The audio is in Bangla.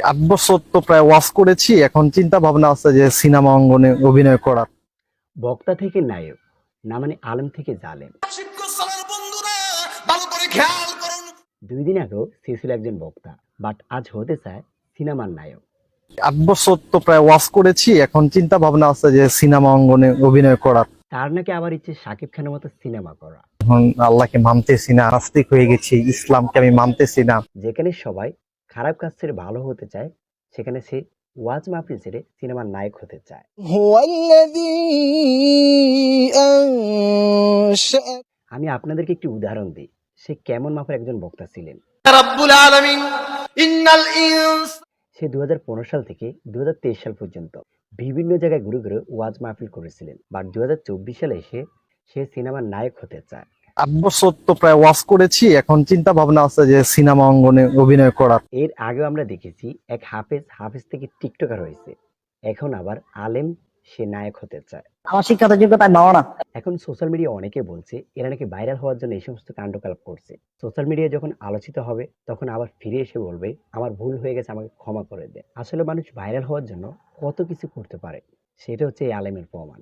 আট বছর তো প্রায় ওয়াশ করেছি এখন চিন্তা ভাবনা আছে যে সিনেমা অঙ্গনে অভিনয় করার। বক্তা থেকে নায়ক না মানে আলেম থেকে জালেম। দুই দিন আগেও সে ছিল একজন বক্তা বাট আজ হতে চায় সিনেমার নায়ক। আট বছর তো প্রায় ওয়াশ করেছি এখন চিন্তা ভাবনা আছে যে সিনেমা অঙ্গনে অভিনয় করার। তার নাকি আবার ইচ্ছে সাকিব খানের মতো সিনেমা করা। এখন আল্লাহকে মানতেছি না নাস্তিক হয়ে গেছি ইসলামকে আমি মানতেছি না। যেখানে সবাই খারাপ কাজ ছেড়ে ভালো হতে চায় সেখানে সে ওয়াজ মাহফিল ছেড়ে সিনেমার নায়ক হতে চায়। আমি আপনাদেরকে একটি উদাহরণ দিই সে কেমন মাপের একজন বক্তা ছিলেন? সে দু হাজার পনেরো সাল থেকে দু হাজার তেইশ সাল পর্যন্ত বিভিন্ন জায়গায় ঘুরে ঘুরে ওয়াজ মাহফিল করেছিলেন বাট দু হাজার চব্বিশ সালে এসে সে সিনেমার নায়ক হতে চায়। আট বছর তো প্রায় ওয়াশ করেছি এখন চিন্তা ভাবনা আছে যে সিনেমা অঙ্গনে অভিনয় করার। এর আগেও আমরা দেখেছি এক হাফেজ হাফেজ থেকে টিকটকার হয়েছে। এখন আবার আলেম সে নায়ক হতে চায়। আমার শিক্ষাগত যোগ্যতা বাবা না। এখন সোশ্যাল মিডিয়া অনেকে বলছে এরা নাকি ভাইরাল হওয়ার জন্য এই সমস্ত কাণ্ডকলাপ করছে। সোশ্যাল মিডিয়া যখন আলোচিত হবে তখন আবার ফিরে এসে বলবে আমার ভুল হয়ে গেছে আমাকে ক্ষমা করে দে। আসলে মানুষ ভাইরাল হওয়ার জন্য কত কিছু করতে পারে সেটা হচ্ছে এই আলেমের প্রমাণ।